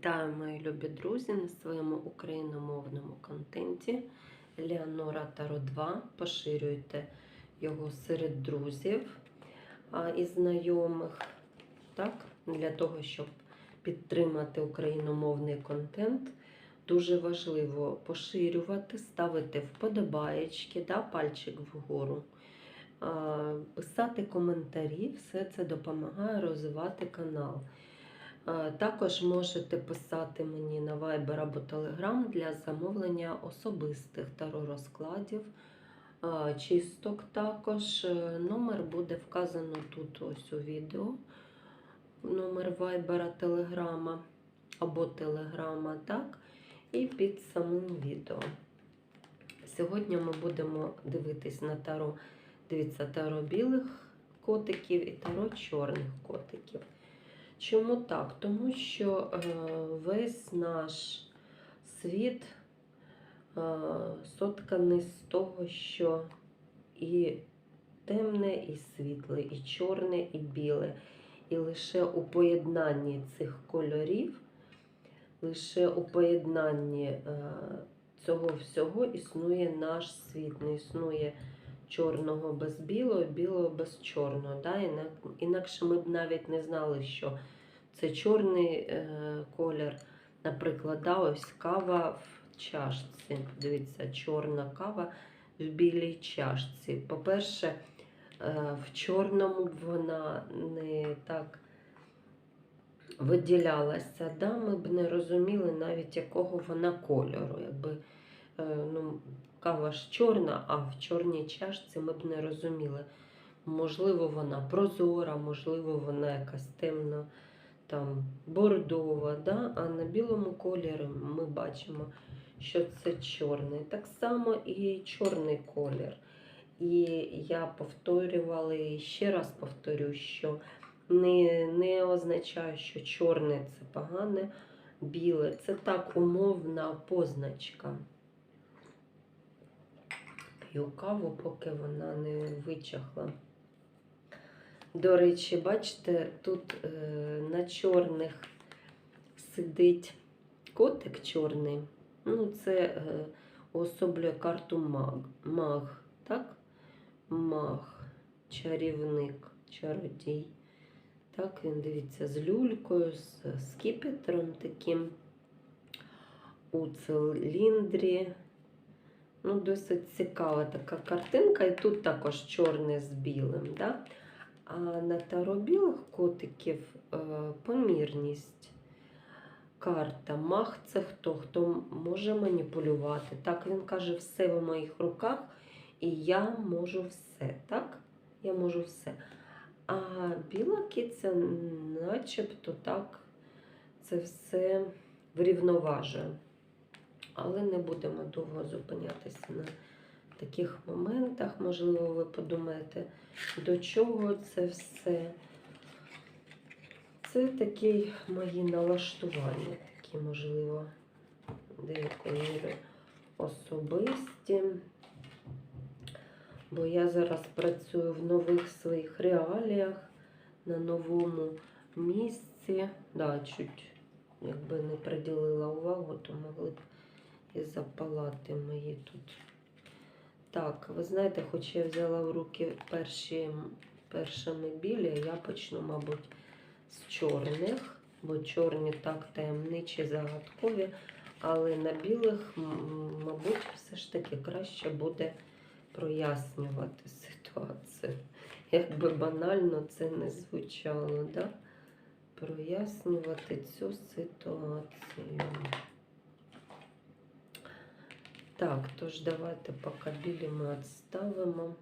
Вітаю, мої любі друзі, на своєму україномовному контенті Леонора Таро 2. Поширюйте його серед друзів і знайомих, так? для того, щоб підтримати україномовний контент. Дуже важливо поширювати, ставити вподобаєчки, да, пальчик вгору, писати коментарі, все це допомагає розвивати канал. Е, Також можете писати мені на Viber або Telegram для замовлення особистих таро-розкладів, е, чисток також. Е, Номер буде вказано тут ось у відео. Номер Viber, Telegram або Telegram, так, і під самим відео. Сьогодні ми будемо дивитись на таро, дивіться, таро білих котиків і таро чорних котиків. Чому так? Тому що е, весь наш світ е, сотканий з того, що і темне, і світле, і чорне, і біле. І лише у поєднанні цих кольорів, лише у поєднанні е, цього всього існує наш світ, не існує чорного без білого, білого без чорного. Да? Інакше ми б навіть не знали, що це чорний е, колір. Наприклад, да, ось кава в чашці. Дивіться, чорна кава в білій чашці. По-перше, е, в чорному б вона не так виділялася. Да? Ми б не розуміли навіть якого вона кольору. Якби, е, ну, кава ж чорна, а в чорній чашці ми б не розуміли. Можливо, вона прозора, можливо, вона якась темно там бордова, да? а на білому кольорі ми бачимо, що це чорний. Так само і чорний колір. І я повторювала і ще раз повторю, що не, не означає, що чорне це погане, біле це так умовна позначка. П'ю каву, поки вона не вичахла. До речі, бачите, тут е, на чорних сидить котик чорний. Ну, це е, уособлює карту маг. Маг, так? Маг, чарівник, чародій. Так, він дивіться, з люлькою, з скіпетром таким у циліндрі. Ну, досить цікава така картинка. І тут також чорне з білим. Да? А на таро білих котиків е, помірність. Карта. Мах це хто? Хто може маніпулювати. Так, він каже, все в моїх руках, і я можу все. Так? Я можу все. А біла киця, начебто так, це все врівноважує. Але не будемо довго зупинятися на таких моментах. Можливо, ви подумаєте, до чого це все. Це такі мої налаштування, такі, можливо, деякої міри особисті. Бо я зараз працюю в нових своїх реаліях, на новому місці. Да, чуть якби не приділила увагу, то могли б і запалати мої тут. Так, ви знаєте, хоч я взяла в руки перші, першими білі, я почну, мабуть, з чорних, бо чорні так темні чи загадкові, але на білих, мабуть, все ж таки краще буде прояснювати ситуацію. Якби банально це не звучало, да? прояснювати цю ситуацію. Так, тож давайте поки білі ми відставимо.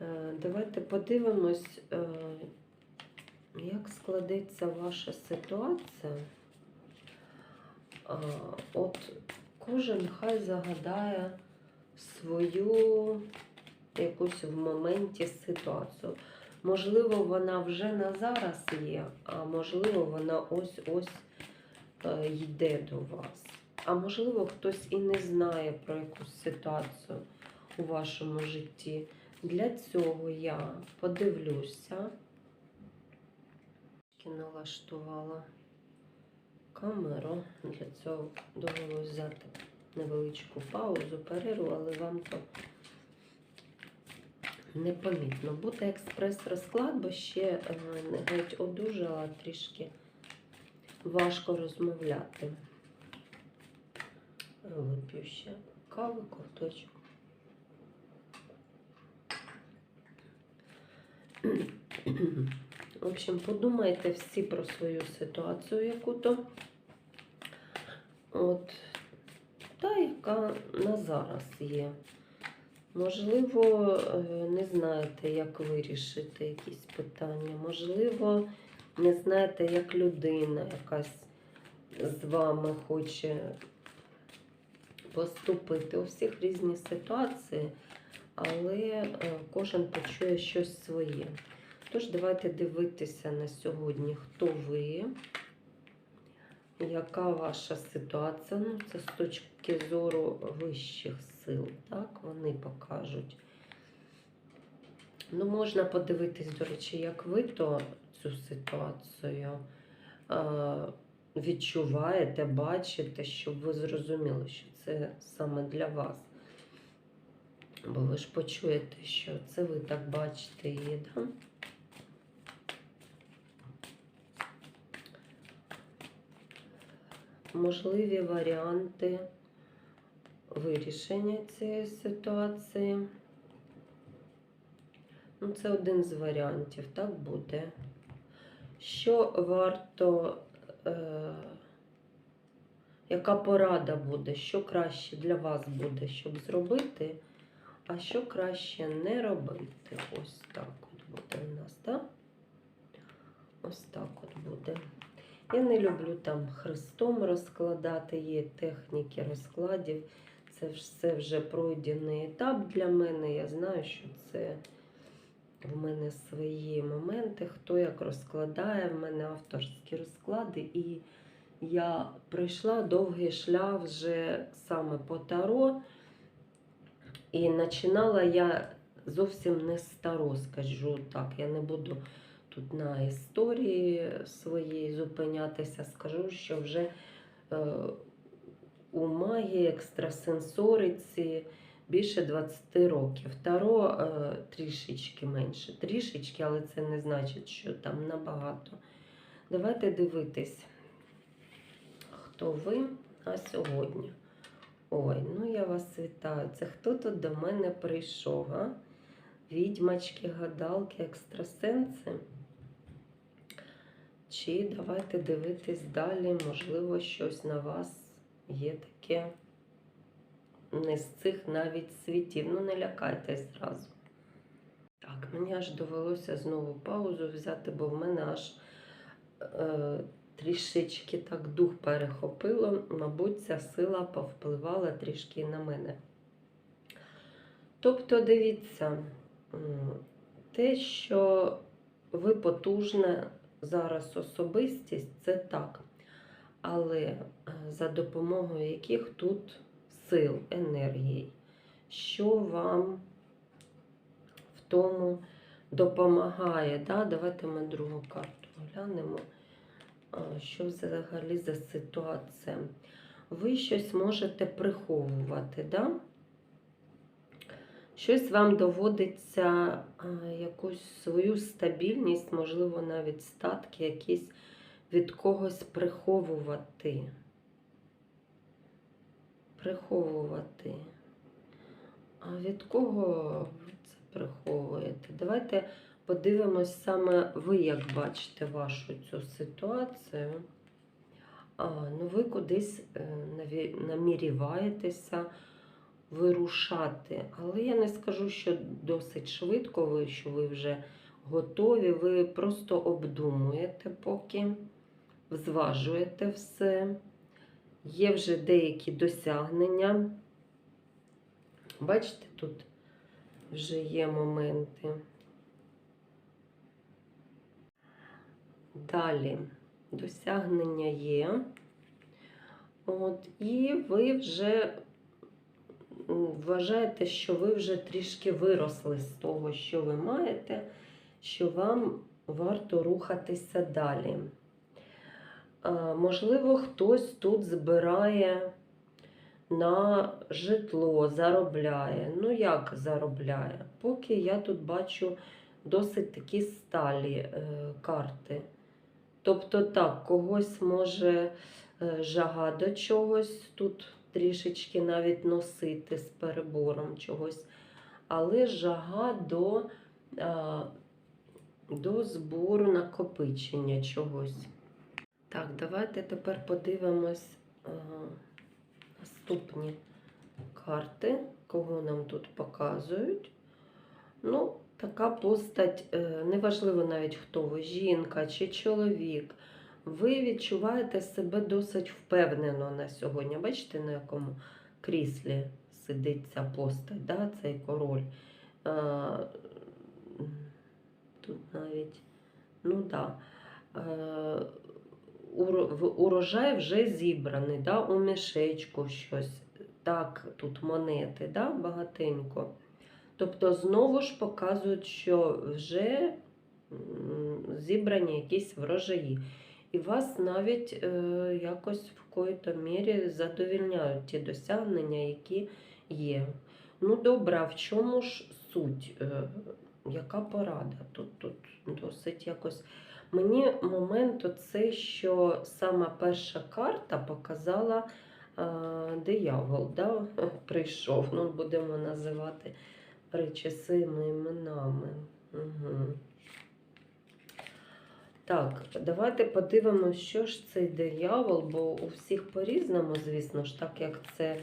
Е, Давайте подивимось, е, як складеться ваша ситуація. От кожен хай загадає свою якусь в моменті ситуацію. Можливо, вона вже на зараз є, а можливо, вона ось-ось е, йде до вас. А можливо, хтось і не знає про якусь ситуацію у вашому житті. Для цього я подивлюся, налаштувала камеру. Для цього довелося взяти невеличку паузу, перерву, але вам то непомітно. Буде експрес-розклад, бо ще е, не геть одужала, трішки важко розмовляти. Вип'ю ще каву, ковточок. В общем, подумайте всі про свою ситуацію яку-то. От, та, яка на зараз є. Можливо, е, не знаєте, як вирішити якісь питання. Можливо, не знаєте, як людина якась з вами хоче поступити. У всіх різні ситуації, але е, кожен почує щось своє. Тож, давайте дивитися на сьогодні, хто ви, яка ваша ситуація. Ну, це з точки зору вищих сил, так, вони покажуть. Ну, можна подивитись, до речі, як ви то цю ситуацію е, відчуваєте, бачите, щоб ви зрозуміли, що це саме для вас. Бо ви ж почуєте, що це ви так бачите її, да? Можливі варіанти вирішення цієї ситуації. Ну, це один з варіантів, так буде. Що варто, е, яка порада буде, що краще для вас буде, щоб зробити, а що краще не робити. Ось так от буде у нас, так? Ось так от буде. Я не люблю там хрестом розкладати, є техніки розкладів. Це все вже пройдений етап для мене. Я знаю, що це в мене свої моменти, хто як розкладає, в мене авторські розклади. І я пройшла довгий шлях вже саме по таро. І починала я зовсім не з таро, скажу так. Я не буду тут на історії своїй зупинятися, скажу, що вже е, у магії, екстрасенсориці більше 20 років. Таро е, трішечки менше. Трішечки, але це не значить, що там набагато. Давайте дивитись, хто ви на сьогодні. Ой, ну я вас вітаю. Це хто тут до мене прийшов? а? Відьмачки, гадалки, екстрасенси. Чи давайте дивитись далі, можливо, щось на вас є таке не з цих навіть світів. Ну, не лякайтесь зразу. Так, мені аж довелося знову паузу взяти, бо в мене аж е, трішечки так дух перехопило. Мабуть, ця сила повпливала трішки на мене. Тобто, дивіться, те, що ви потужна зараз особистість, це так. Але е, за допомогою яких тут сил, енергії, що вам в тому допомагає. Да? Давайте ми другу карту глянемо, що взагалі за ситуація. Ви щось можете приховувати, да? Щось вам доводиться якусь свою стабільність, можливо, навіть статки, якісь від когось приховувати. Приховувати. А від кого ви це приховуєте? Давайте подивимось саме ви, як бачите вашу цю ситуацію. А, ну ви кудись е, наміріваєтеся вирушати. Але я не скажу, що досить швидко ви, що ви вже готові. Ви просто обдумуєте поки, зважуєте все. Є вже деякі досягнення. Бачите, тут вже є моменти. Далі досягнення є. От, і ви вже вважаєте, що ви вже трішки виросли з того, що ви маєте, що вам варто рухатися далі. Можливо, хтось тут збирає на житло, заробляє. Ну, як заробляє? Поки я тут бачу досить такі сталі е, карти. Тобто, так, когось може е, жага до чогось, тут трішечки навіть носити з перебором чогось, але жага до, до збору накопичення чогось. Так, давайте тепер подивимось наступні карти, кого нам тут показують. Ну, така постать, е, неважливо навіть хто ви, жінка чи чоловік. Ви відчуваєте себе досить впевнено на сьогодні. Бачите, на якому кріслі сидить ця постать, да? цей король. А, тут навіть, ну. Да. Уро- урожай вже зібраний, да? у мішечку щось. Так, тут монети, да? багатенько. Тобто знову ж показують, що вже зібрані якісь врожаї. І вас навіть е, якось в якої-то мірі задовільняють ті досягнення, які є. Ну, добре, а в чому ж суть? Е, яка порада? Тут, тут досить якось. Мені момент оцей, що сама перша карта показала е, диявол, да? прийшов. Ну, будемо називати своїми іменами. Угу. Так, давайте подивимося, що ж цей диявол, бо у всіх по-різному, звісно ж, так як це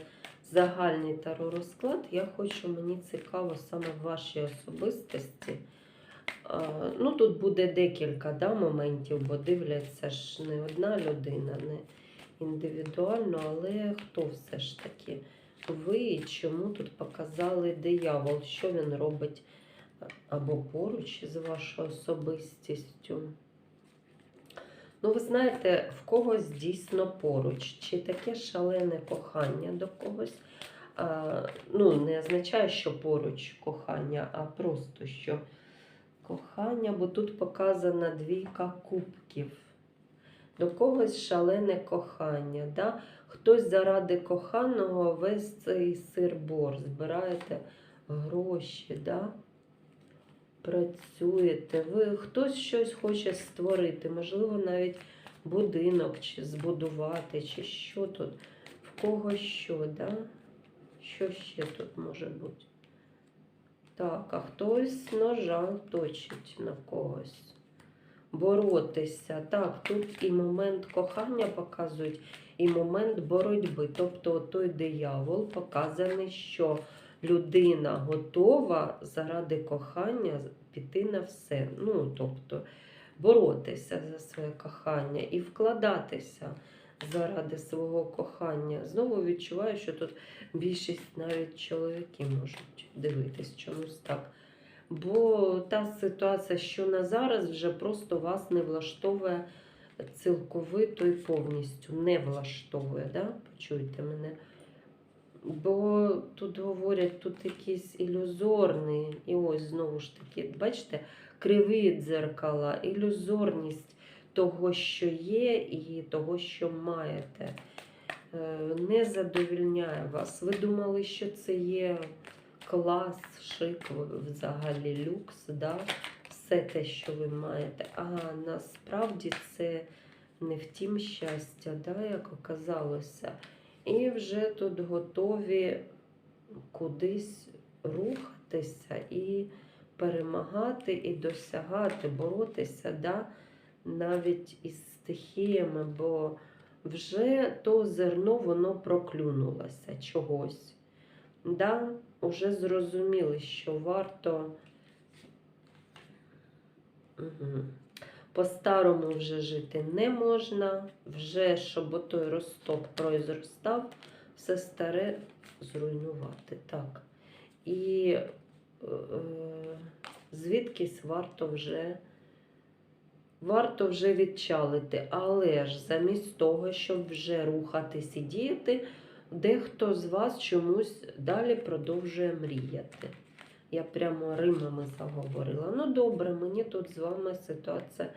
загальний таро розклад, я хочу, мені цікаво саме в вашій особистості. Ну, тут буде декілька да, моментів, бо дивляться ж не одна людина, не індивідуально, але хто все ж таки ви чому тут показали диявол, що він робить або поруч з вашою особистістю. Ну, ви знаєте, в когось дійсно поруч, чи таке шалене кохання до когось. А, ну, не означає, що поруч кохання, а просто що кохання, бо тут показана двійка кубків. До когось шалене кохання. Да? Хтось заради коханого весь цей сир-бор, збираєте гроші, да? працюєте, ви хтось щось хоче створити, можливо, навіть будинок чи збудувати, чи що тут, в кого що, да? Що ще тут може бути? Так, а хтось ножа точить на когось. Боротися. Так, тут і момент кохання показують, і момент боротьби. Тобто той диявол показаний, що людина готова заради кохання піти на все. Ну, тобто, боротися за своє кохання і вкладатися заради свого кохання. Знову відчуваю, що тут більшість навіть чоловіки можуть дивитись чомусь так. Бо та ситуація, що на зараз, вже просто вас не влаштовує цілковито і повністю не влаштовує. Да? Почуйте мене. Бо тут говорять, тут якийсь ілюзорний, і ось знову ж таки, бачите, криві дзеркала, ілюзорність того, що є, і того, що маєте. Е, Не задовільняє вас. Ви думали, що це є клас, шик, взагалі люкс, да? Все те, що ви маєте. А насправді це не втім щастя, да, як оказалося. І вже тут готові кудись рухатися і перемагати, і досягати, боротися да, навіть із стихіями, бо вже то зерно воно проклюнулося чогось. Да, Уже зрозуміли, що варто. По-старому вже жити не можна, вже щоб той росток прозростав, все старе зруйнувати. Так. І е, звідкись варто вже варто вже відчалити. Але ж замість того, щоб вже рухатись і діяти, дехто з вас чомусь далі продовжує мріяти. Я прямо римами заговорила. Ну, добре, мені тут з вами ситуація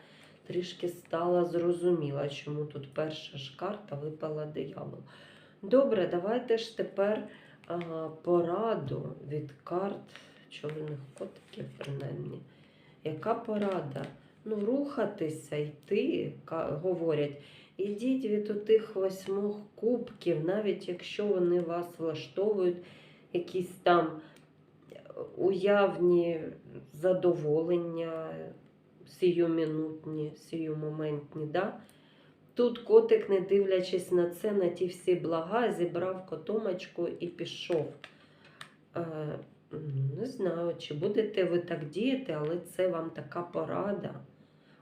трішки стала зрозуміла, чому тут перша ж карта випала диявол. Добре, давайте ж тепер а, пораду від карт чорних котиків, принаймні. Яка порада? Ну, рухатися, йти, говорять. Ідіть від отих восьмох кубків, навіть якщо вони вас влаштовують, якісь там уявні задоволення, сіюмінутні, сіюмоментні. Да? Тут котик, не дивлячись на це, на ті всі блага, зібрав котомочку і пішов. Е, не знаю, чи будете ви так діяти, але це вам така порада.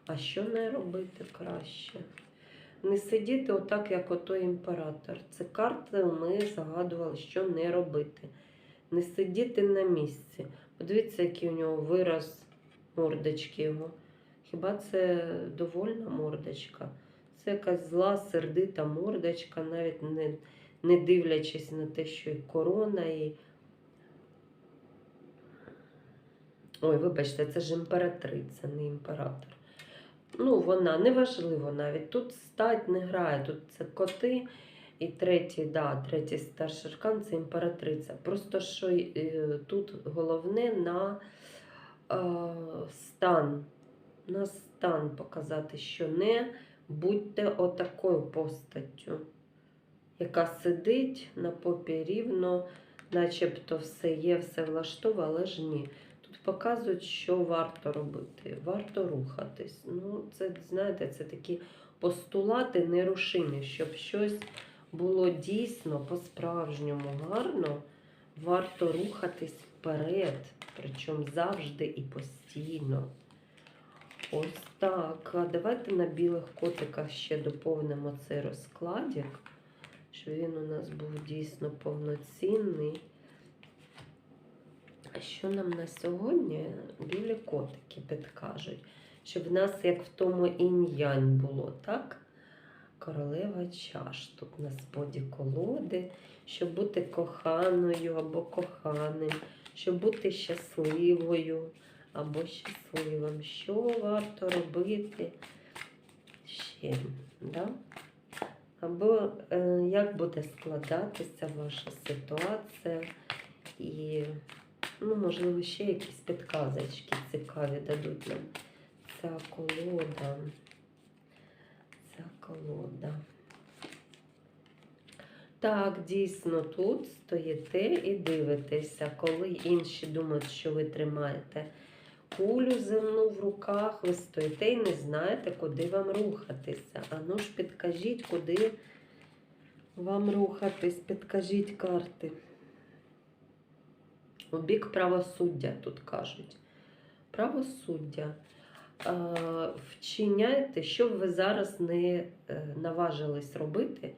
А що не робити краще? Не сидіти отак, як отой імператор. Це карти ми загадували, що не робити. Не сидіти на місці. Подивіться, який у нього вираз мордочки його. Хіба це довольна мордочка? Це якась зла, сердита мордочка, навіть не, не дивлячись на те, що і корона, і. Ой, вибачте, це ж імператриця, не імператор. Ну, вона неважливо навіть. Тут стать не грає, тут це коти. І третій, да, третій старший аркан це імператриця. Просто що е, тут головне на е, стан, на стан показати, що не будьте отакою постаттю, яка сидить на попі рівно, начебто все є, все влаштовує, але ж ні. Тут показують, що варто робити, варто рухатись. Ну, це, знаєте, це такі постулати нерушимі, щоб щось було дійсно по-справжньому гарно, варто рухатись вперед, причому завжди і постійно. Ось так. Давайте на білих котиках ще доповнимо цей розкладик, щоб він у нас був дійсно повноцінний. А що нам на сьогодні білі котики підкажуть? Щоб в нас, як в тому інь-янь було, так? Королева чаш. Тут на споді колоди, щоб бути коханою або коханим, щоб бути щасливою або щасливим. Що варто робити ще? Да? Або е, як буде складатися ваша ситуація і, ну, можливо, ще якісь підказочки цікаві дадуть нам ця колода. Колода. Так, дійсно, тут стоїте і дивитеся, коли інші думають, що ви тримаєте кулю земну в руках, ви стоїте і не знаєте, куди вам рухатися. А ну ж підкажіть, куди вам рухатись, підкажіть карти. У бік правосуддя тут кажуть. Правосуддя. Е, Вчиняйте, що ви зараз не е, наважились робити,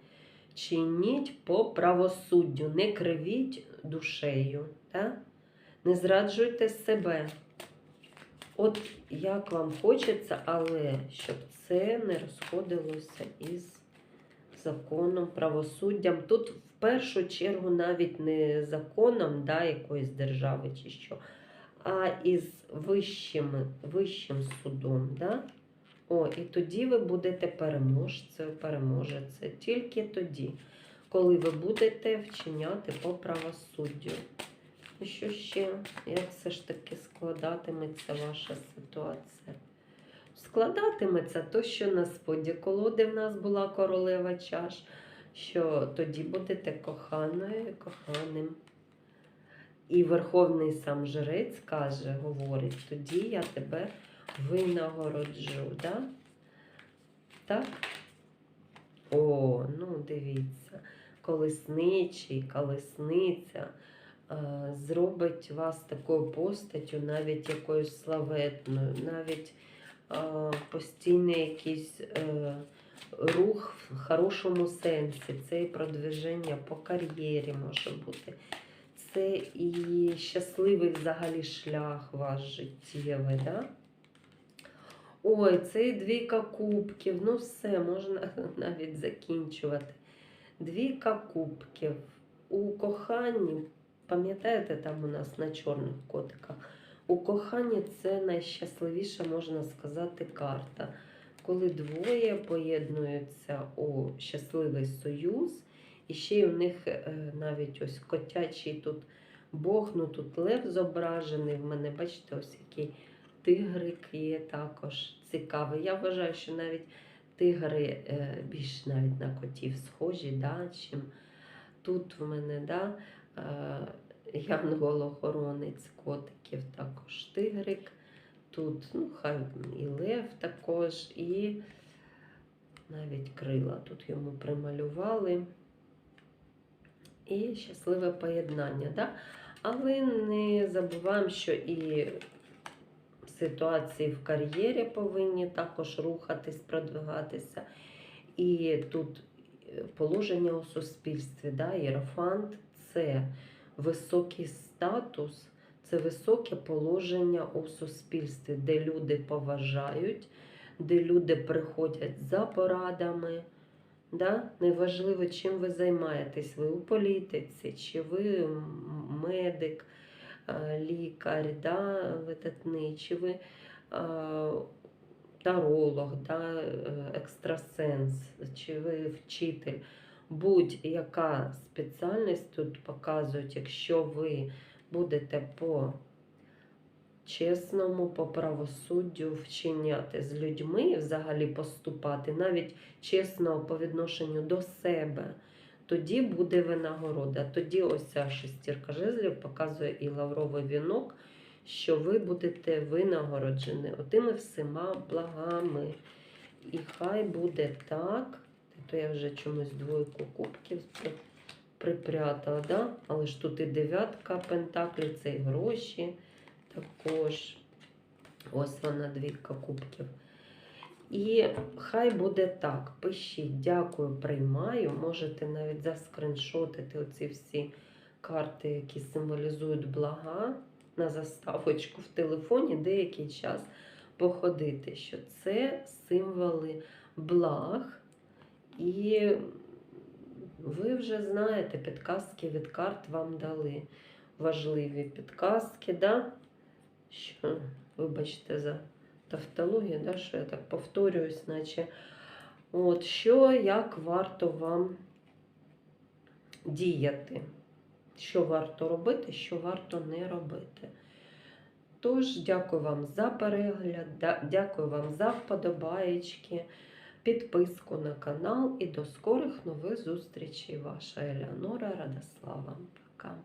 чиніть по правосуддю, не кривіть душею, та? не зраджуйте себе. От як вам хочеться, але щоб це не розходилося із законом, правосуддям. Тут в першу чергу навіть не законом да, якоїсь держави чи що, а із вищим, вищим судом. Да? О, і тоді ви будете переможцею, переможецею. Тільки тоді, коли ви будете вчиняти по правосуддю. І що ще? Як все ж таки складатиметься ваша ситуація? Складатиметься то, що на споді колоди в нас була королева чаш, що тоді будете коханою і коханим. І Верховний сам жрець каже, говорить, тоді я тебе винагороджу. Да? Так? О, ну дивіться, колесничий, колесниця е, зробить вас такою постаттю, навіть якоюсь славетною, навіть е, постійний якийсь е, рух в хорошому сенсі. Це і продвиження по кар'єрі може бути. Це і щасливий взагалі шлях ваш життєвий. Да? Ой, це і двійка кубків. Ну все, можна навіть закінчувати. Двійка кубків. У коханні, пам'ятаєте, там у нас на чорних котиках. У коханні це найщасливіша, можна сказати, карта. коли двоє поєднуються у щасливий союз, і ще й у них е, навіть ось котячий тут Бог, ну тут лев зображений. В мене, бачите, ось який тигрик є також цікавий. Я вважаю, що навіть тигри е, більш навіть на котів схожі, да, чим тут в мене да, е, янгол-охоронець котиків також тигрик. Тут ну, хай і лев також, і навіть крила тут йому прималювали. І щасливе поєднання. Да? Але не забуваємо, що і ситуації в кар'єрі повинні також рухатись, продвигатися. І тут е, положення у суспільстві, да? Єрофант це високий статус, це високе положення у суспільстві, де люди поважають, де люди приходять за порадами. Да? Неважливо, чим ви займаєтесь, ви у політиці, чи ви медик, е, лікар, да, видатний, чи ви е, таролог, да, е, екстрасенс, чи ви вчитель. Будь-яка спеціальність тут показують, якщо ви будете по чесному, по правосуддю вчиняти з людьми, і взагалі поступати, навіть чесно по відношенню до себе, тоді буде винагорода. Тоді ось ця шестірка жезлів показує і лавровий вінок, що ви будете винагороджені отими всіма благами. І хай буде так. То я вже чомусь двойку кубків припрятала, да? але ж тут і дев'ятка пентаклів, це і гроші також. Ось вона, двійка кубків. І хай буде так. Пишіть, дякую, приймаю. Можете навіть заскриншотити оці всі карти, які символізують блага на заставочку в телефоні деякий час походити, що це символи благ. І ви вже знаєте, підказки від карт вам дали. Важливі підказки, да? Що, вибачте за тавтологію, да, що я так повторююсь, наче. От, що, як варто вам діяти, що варто робити, що варто не робити. Тож, дякую вам за перегляд, дякую вам за вподобаєчки, підписку на канал і до скорих нових зустрічей. Ваша Елеонора Радослава. Пока.